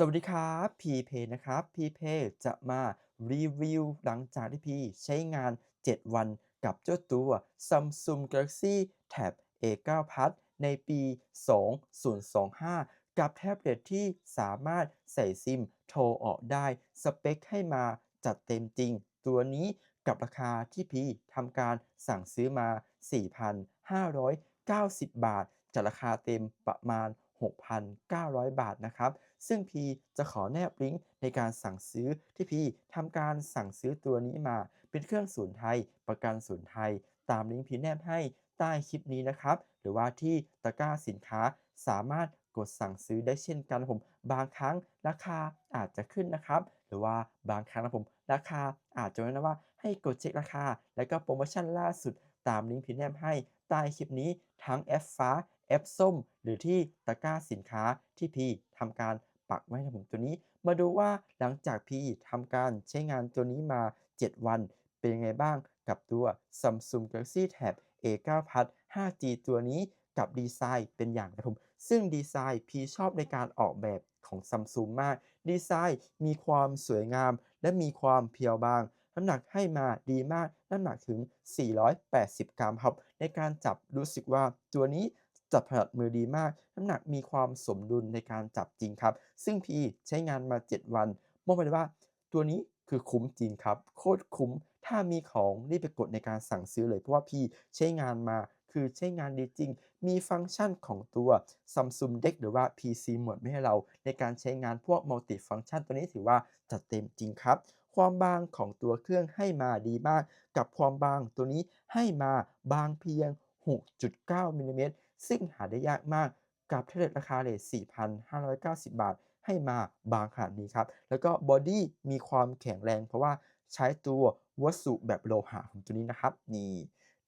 สวัสดีครับพีเพนะครับพีเพจะมารีวิวหลังจากที่พี่ใช้งาน 7 วันกับเจ้าตัว Samsung Galaxy Tab A9 Plus ในปี 2025 กับแท็บเล็ตที่สามารถใส่ซิมโทรออกได้ สเปคให้มาจัดเต็มจริง ตัวนี้กับราคาที่พี่ทำการสั่งซื้อมา 4,590 บาทจากราคาเต็มประมาณ 6,900 บาทนะครับ ซึ่งพีจะขอแนบลิงก์ในการสั่งซื้อที่พีทำการสั่งซื้อตัวนี้มา เป็นเครื่องศูนย์ไทย ประกันศูนย์ไทย ตามลิงก์พีแนบให้ใต้คลิปนี้นะครับ หรือว่าที่ตะกร้าสินค้าสามารถกดสั่งซื้อได้เช่นกันผม บางครั้งราคาอาจจะขึ้นนะครับ หรือว่าบางครั้งนะผม ราคาอาจจะไม่นะว่าให้กดเช็คราคา แล้วก็โปรโมชั่นล่าสุดตามลิงก์พีแนบให้ใต้คลิปนี้ทั้งแอปฟ้าแอปส้ม หรือที่ตะกร้าสินค้าที่พีทำการ ปักไว้นะผมตัวนี้ มาดูว่าหลังจากพี่ทำการใช้งานตัวนี้มา 7 วัน เป็นยังไงบ้างกับตัว Samsung Galaxy Tab A9 Plus 5G ตัวนี้กับดีไซน์เป็นอย่างไรผม ซึ่งดีไซน์พี่ชอบในการออกแบบของ Samsung มาก ดีไซน์มีความสวยงาม และมีความเพียวบาง น้ำหนักให้มาดีมาก น้ำหนักถึง 480 กรัมครับ ในการจับรู้สึกว่าตัวนี้ จับถนัดมือดีมาก น้ำหนักมีความสมดุลในการจับจริงครับ ซึ่งพีใช้งานมา 7 วันมองไปเลยว่า ตัวนี้คือคุ้มจริงครับ โคตรคุ้ม ถ้ามีของรีบไปกดในการสั่งซื้อเลยเพราะว่าพีใช้งานมาคือใช้งานดีจริง มีฟังก์ชันของตัว Samsung Deck หรือว่า PC Mode ไม่ให้เรา ในการใช้งานพวก Multi Function ตัวนี้ถือว่าจัดเต็มจริงครับ ความบางของตัวเครื่องให้มาดีมาก กับความบางตัวนี้ให้มาบางเพียง 6.9มิลลิเมตร ซึ่งหาได้ยากมากกับแท็บเลตราคาเรท4,590 บาท ให้มาบางขนาดนี้ครับ แล้วก็บอดี้มีความแข็งแรงเพราะว่าใช้ตัววัสดุแบบโลหะของตัวนี้นะครับ นี่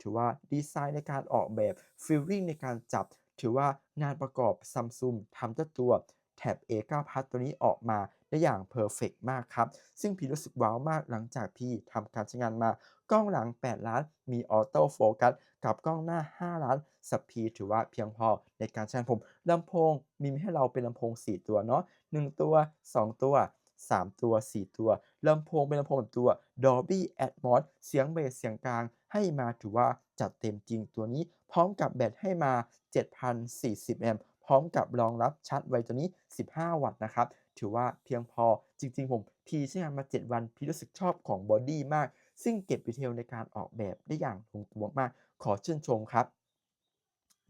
ถือว่าดีไซน์ในการออกแบบฟีลลิ่งในการจับ ถือว่างานประกอบ Samsung ทำเจ้าตัว Tab A9 Plus ตัวนี้ออกมา ได้อย่างเพอร์เฟกต์มากครับ ซึ่งพี่รู้สึกว้าวมากหลังจากพี่ทำการใช้งานมากล้องหลัง 8 ล้าน มีออโต้โฟกัสกับกล้องหน้า 5 ล้านสปีดถือว่าเพียงพอในการใช้งานผมลำโพงมีให้เราเป็นลำโพง 4 ตัวเนาะ1ตัว 2 ตัว 3 ตัว 4 ตัวลำโพงเป็นลำโพงแบบตัว Dolby Atmos เสียงเบสเสียงกลางให้มาถือว่าจัดเต็มจริงตัวนี้ พร้อมกับแบตให้มา 7,040 แอมป์ ร้อมกับรองรับชาร์จไวตัวนี้ 15 วัตต์นะครับ ถือว่าเพียงพอจริงๆ ผมพีใช้งานมา 7 วันพี่รู้สึกชอบของบอดี้มาก ซึ่งเก็บดีเทลในการออกแบบได้อย่างลงตัวมาก ขอชื่นชมครับ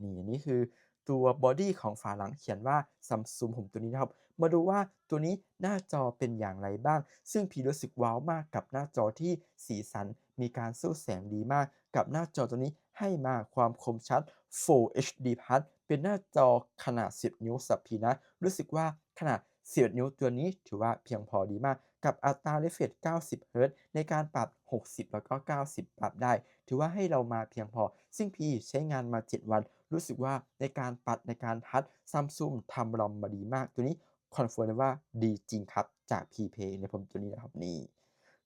นี่อันนี้คือตัวบอดี้ของฝาหลังเขียนว่า Samsung ผมตัวนี้นะครับ มาดูว่าตัวนี้หน้าจอเป็นอย่างไรบ้าง ซึ่งพี่รู้สึกว้าวมากกับหน้าจอที่สีสันมีการสู้แสงดีมาก กับหน้าจอตัวนี้ให้มาความคมชัด Full HD Plus เป็นหน้าจอขนาด 10 นิ้วสับพีนะ รู้สึกว่าขนาด11นิ้วตัวนี้ถือว่าเพียงพอดีมาก กับอัตรา refresh 90เฮิรต์ในการปรับ 60 แล้วก็ 90 ปรับได้ ถือว่าให้เรามาเพียงพอ ซึ่งพี่ใช้งานมา 7 วัน รู้สึกว่าในการปัดในการทัช Samsung ทำรอมมาดีมาก ตัวนี้คอนเฟิร์มว่าดีจริงครับจาก PPay ในผมตัวนี้นะครับนี่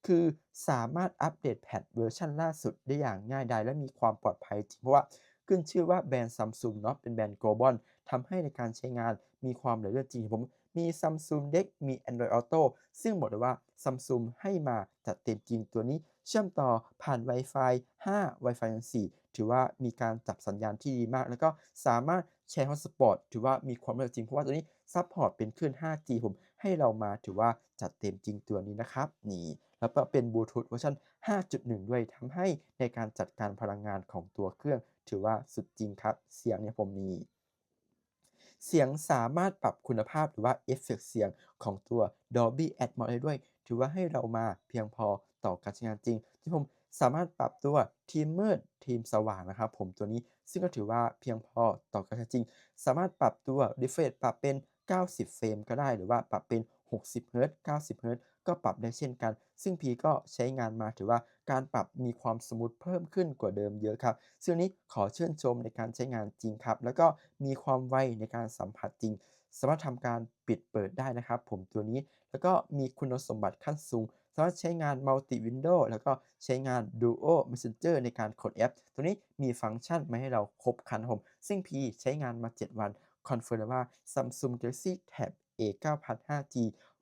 คือสามารถอัปเดตแพทเวอร์ชันล่าสุดได้อย่างง่ายดายและมีความปลอดภัยจริงเพราะว่า ขึ้นชื่อว่าแบรนด์ Samsung เนาะเป็นแบรนด์ global ทำให้ในการใช้งานมีความเหลือเชื่อจริงผมมี Samsung Deck มี Android Auto ซึ่งบอกเลยว่า Samsung ให้มาจัดเต็มจริงตัวนี้ เชื่อมต่อผ่าน Wi-Fi 5 Wi-Fi 4 ถือว่ามีการจับสัญญาณที่ดีมาก แล้วก็สามารถแชร์ Hotspot ถือว่ามีความเร็วจริง เพราะว่าตัวนี้ซัปพอร์ตเป็นคลื่น 5G ผมให้เรามาถือว่าจัดเต็มจริงตัวนี้นะครับ นี่ แล้วก็เป็นบลูทูธเวอร์ชัน5.1 ด้วยทำให้ในการจัดการพลังงานของตัวเครื่อง ถือว่าสุดจริงครับ เสียงเนี่ยผมมีเสียงสามารถปรับคุณภาพหรือว่าเอฟเฟกต์เสียงของตัว Dolby Atmos ได้ด้วย ถือว่าให้เรามาเพียงพอต่อการใช้งานจริง ที่ผมสามารถปรับตัวทีมมืดทีมสว่างนะครับ ผมตัวนี้ซึ่งก็ถือว่าเพียงพอต่อการใช้จริง สามารถปรับตัว refresh ปรับเป็น 90 เฟรมก็ได้หรือว่าปรับเป็น 60 เฮิร์ตซ์90 เฮิร์ต ก็ปรับได้เช่นกัน ซึ่งพีก็ใช้งานมาถือว่าการปรับมีความสมูทเพิ่มขึ้นกว่าเดิมเยอะครับซึ่งนี้ขอชื่นชมในการใช้งานจริงครับ แล้วก็มีความไวในการสัมผัสจริง สามารถทำการปิดเปิดได้นะครับ ผมตัวนี้แล้วก็มีคุณสมบัติขั้นสูงสามารถใช้งาน Multi Window แล้วก็ใช้งาน Duo Messenger ในการกดแอป ตัวนี้มีฟังก์ชันมาให้เราครบคันผมซึ่งพีใช้งานมา 7 วัน คอนเฟิร์มเลยว่า Samsung Galaxy Tab A 9000 5G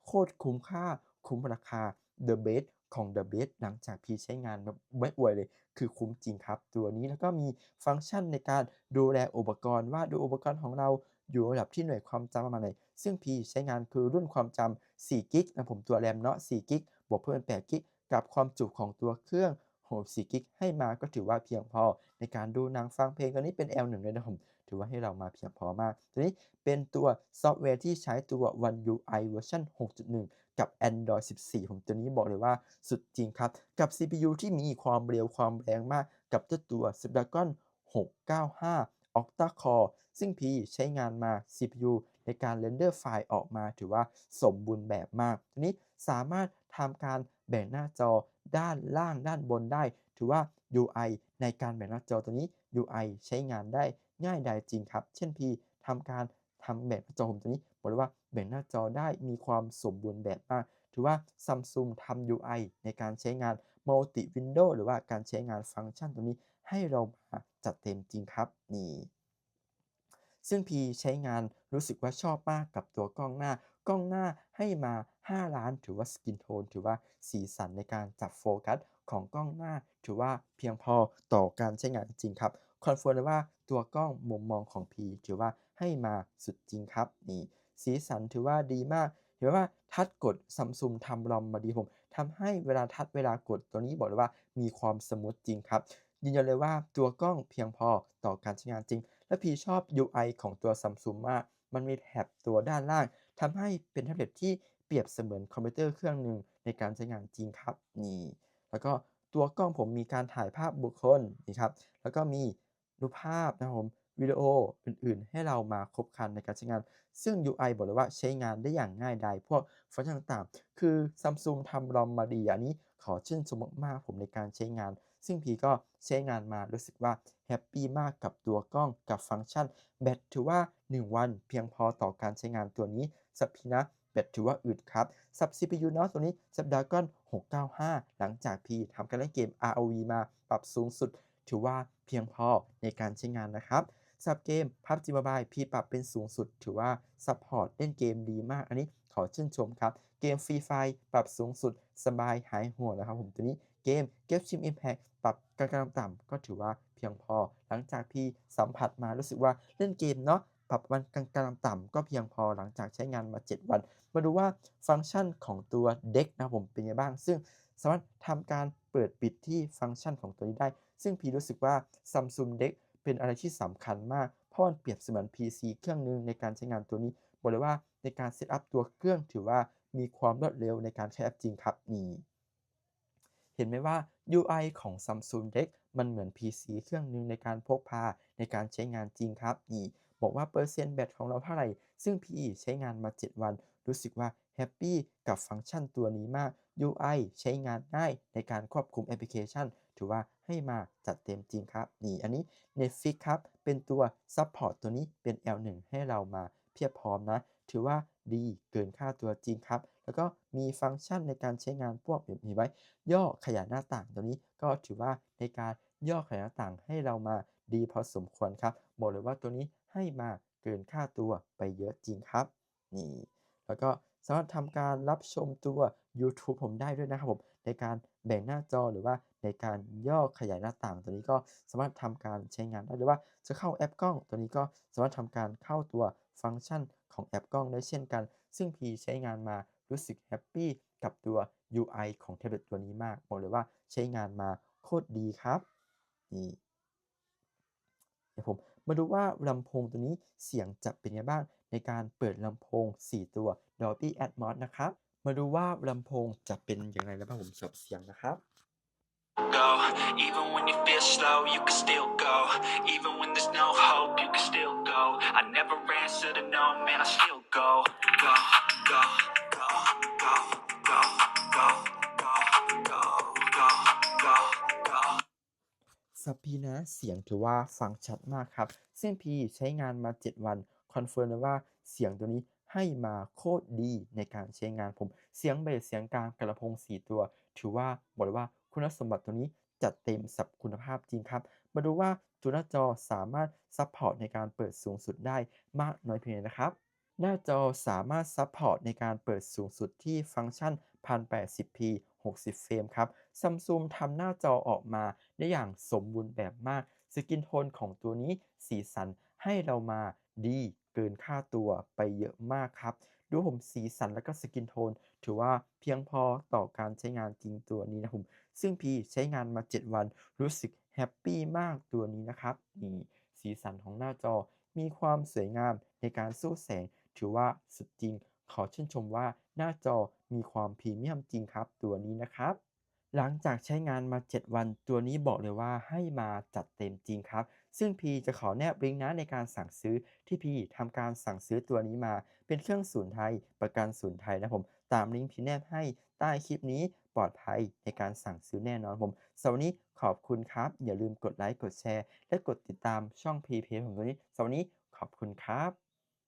โคตรคุ้มค่า คุ้มราคา The Best ของ The Best หลังจากพี่ใช้งานแบบไม่อวยเลย คือคุ้มจริงครับ ตัวนี้แล้วก็มีฟังก์ชันในการดูแลอุปกรณ์ ว่าดูอุปกรณ์ของเราอยู่ระดับที่หน่วยความจำประมาณไหนซึ่งพี่ใช้งานคือรุ่นความจำ4กิกนะผมตัวแรมเนาะ4กิกบวกเพิ่ม8กิกกับความจุของตัวเครื่อง64กิกให้มาก็ถือว่าเพียงพอ ในการดูหนังฟังเพลงตัวนี้เป็น L1 เลยนะผม ถือว่าให้เรามาเพียงพอมาก ตัวนี้เป็นตัวซอฟต์แวร์ที่ใช้ตัว One UI เวอร์ชัน6.1 กับ Android 14 ผมตัวนี้บอกเลยว่าสุดจริงครับ กับ CPU ที่มีความเร็วความแรงมากกับเจ้าตัว Snapdragon 695 Octa Core ซึ่งพีใช้งานมา CPU ในการเรนเดอร์ไฟล์ออกมาถือว่าสมบูรณ์แบบมากตัวนี้สามารถทำการแบ่งหน้าจอด้านล่างด้านบนได้ ถือว่า UI ในการแบ่งหน้าจอตัวนี้ UI ใช้งานได้ง่ายดายจริงครับ เช่นพีทำการทำแบ่งหน้าจอผมตัวนี้ บอกเลยว่าแบ่งหน้าจอได้มีความสมบูรณ์แบบมาก ถือว่า Samsung ทำ UI ในการใช้งาน Multi Window หรือว่าการใช้งานฟังก์ชันตัวนี้ให้เรามาจัดเต็มจริงครับนี่ซึ่งพีใช้งานรู้สึกว่าชอบมากกับตัวกล้องหน้ากล้องหน้าให้มา 5 ล้าน ถือว่าสกินโทนถือว่าสีสันในการจับโฟกัสของกล้องหน้า ถือว่าเพียงพอต่อการใช้งานจริงครับคอนเฟิร์มเลยว่าตัวกล้องมุมมองของพีถือว่าให้มาสุดจริงครับนี่ สีสันถือว่าดีมากเห็นว่าทัดกดซัมซุงทำรอมมาดีผมทำให้เวลาทัดเวลากดตัวนี้บอกเลยว่ามีความสมูทจริงครับยืนยันเลยว่าตัวกล้องเพียงพอต่อการใช้งานจริง และพีชอบ UI ของตัว Samsung มาก มันมีแท็บตัวด้านล่างทำให้เป็นแท็บเล็ตที่เปรียบเสมือนคอมพิวเตอร์เครื่องหนึ่งในการใช้งานจริงครับนี่ แล้วก็ตัวกล้องผมมีการถ่ายภาพบุคคลนี่ครับ แล้วก็มีรูปภาพนะครับผม วิดีโออื่นๆ ให้เรามาครบคันในการใช้งาน ซึ่ง UI บอกเลยว่าใช้งานได้อย่างง่ายดายพวกฟังก์ชันต่างๆ คือ Samsung ทำรอมมาดีอันนี้ขอชื่นชมมากๆผมในการใช้งาน ซึ่งพีก็ใช้งานมารู้สึกว่าแฮปปี้มากกับตัวกล้องกับฟังก์ชัน แบตถือว่า 1 วันเพียงพอต่อการใช้งานตัวนี้สับพีนะแบตถือว่าอึดครับสับ CPU เนาะตัวนี้ Snapdragon 695 หลังจากพีทำการเล่นเกม ROV มาปรับสูงสุด ถือว่าเพียงพอในการใช้งานนะครับ สำหรับเกม PUBG Mobile พีปรับเป็นสูงสุด ถือว่าซัพพอร์ตเล่นเกมดีมาก อันนี้ขอชื่นชมครับ เกม Free Fire ปรับสูงสุด สบายหายห่วงแล้วครับผมตัวนี้เกม Genshin Impact ปรับกลางๆต่ำก็ถือว่าเพียงพอ หลังจากพี่สัมผัสมารู้สึกว่าเล่นเกมเนาะปรับวันกลางๆต่ำก็เพียงพอหลังจากใช้งานมา 7 วัน มาดูว่าฟังก์ชันของตัวเด็กนะผมเป็นยังไงบ้าง ซึ่งสามารถทำการเปิดปิดที่ฟังก์ชันของตัวนี้ได้ ซึ่งพี่รู้สึกว่า Samsung Deck เป็นอะไรที่สำคัญมาก เพราะมันเปรียบเสมือน PC เครื่องหนึ่งในการใช้งานตัวนี้ บอกเลยว่าในการเซตอัปตัวเครื่องถือว่ามีความรวดเร็วในการใช้แอปจริงครับนี่เห็นไหมว่า UI ของ Samsung Deck มันเหมือน PC เครื่องหนึงในการพกพาในการใช้งานจริงครับนี่บอกว่าเปอร์เซ็นต์แบตของเราเท่าไหร่ ซึ่งพีใช้งานมา 7 วัน รู้สึกว่า แฮปปี้กับฟังก์ชันตัวนี้มาก UI ใช้งานง่ายในการควบคุมแอปพลิเคชัน ถือว่าให้มาจัดเต็มจริงครับ นี่อันนี้ Netflix ครับ เป็นตัวซัพพอร์ตตัวนี้เป็น L1 ให้เรามาเพียบพร้อมนะ ถือว่าดีเกินค่าตัวจริงครับ แล้วก็มีฟังก์ชันในการใช้งานพวกเห็นไหมย่อขยายหน้าต่างตัวนี้ก็ถือว่าในการย่อขยายหน้าต่างให้เรามาดีพอสมควรครับ บอกเลยว่าตัวนี้ให้มาเกินค่าตัวไปเยอะจริงครับ นี่ แล้วก็ สามารถทำการรับชมตัวยูทูบผมได้ด้วยนะครับผม ในการแบ่งหน้าจอหรือว่าในการย่อขยายหน้าต่าง ตัวนี้ก็สามารถทำการใช้งานได้หรือว่าจะเข้าแอปกล้อง ตัวนี้ก็สามารถทำการเข้าตัวฟังก์ชันของแอปกล้องได้เช่นกัน ซึ่งพีใช้งานมารู้สึกแฮปปี้กับตัว UI ของแท็บเล็ตตัวนี้มากบอกเลยว่าใช้งานมาโคตรดีครับนี่เดี๋ยวผมมาดูว่าลำโพงตัวนี้เสียงจะเป็นยังไงบ้าง ในการเปิดลำโพง 4 ตัว Dolby Atmos นะครับ มาดูว่าลำโพงจะเป็นอย่างไรแล้วบ้างผมสำหรับเสียงนะครับ go. Even when you feel slow, you can still go. Even when there's no hope, you can still go. I never answer to no, man, I still go. Go, go, go, go, go, go, go, go, go, go, go. สับพีนะเสียงถือว่าฟังชัดมากครับซึ่งพีใช้งานมา 7 วัน คอนเฟิร์มเลยว่าเสียงตัวนี้ให้มาโคตรดีในการใช้งานผม เสียงเบสเสียงกลางกระพง 4 ตัว ถือว่าบอกเลยว่าคุณสมบัติตัวนี้จัดเต็มสับคุณภาพจริงครับ มาดูว่าตัวหน้าจอสามารถซัพพอร์ตในการเปิดสูงสุดได้มากน้อยเพียงไหนะครับ หน้าจอสามารถซัพพอร์ตในการเปิดสูงสุดที่ฟังก์ชัน 1080p 60 เฟรมครับ Samsung ทำหน้าจอออกมาได้อย่างสมบูรณ์แบบมาก สกินโทนของตัวนี้สีสันให้เรามาดี เกินค่าตัวไปเยอะมากครับ ดูผมสีสันแล้วก็สกินโทน ถือว่าเพียงพอต่อการใช้งานจริงตัวนี้นะผมซึ่งพี่ใช้งานมา 7 วันรู้สึกแฮปปี้มากตัวนี้นะครับนี่สีสันของหน้าจอมีความสวยงามในการสู้แสง ถือว่าสุดจริง ขอชื่นชมว่าหน้าจอมีความพรีเมียมจริงครับตัวนี้นะครับ หลังจากใช้งานมา 7 วัน ตัวนี้บอกเลยว่าให้มาจัดเต็มจริงครับ ซึ่งพีจะขอแนบลิงก์นะในการสั่งซื้อที่พีทำการสั่งซื้อตัวนี้มา เป็นเครื่องศูนย์ไทย ประกันศูนย์ไทยนะผม ตามลิงก์พีแนบให้ใต้คลิปนี้ปลอดภัยในการสั่งซื้อแน่นอนผมสำหรับวันนี้ขอบคุณครับ อย่าลืมกดไลค์กดแชร์ และกดติดตามช่องพีเพผมตัวนี้สำหรับวันนี้ขอบคุณครับ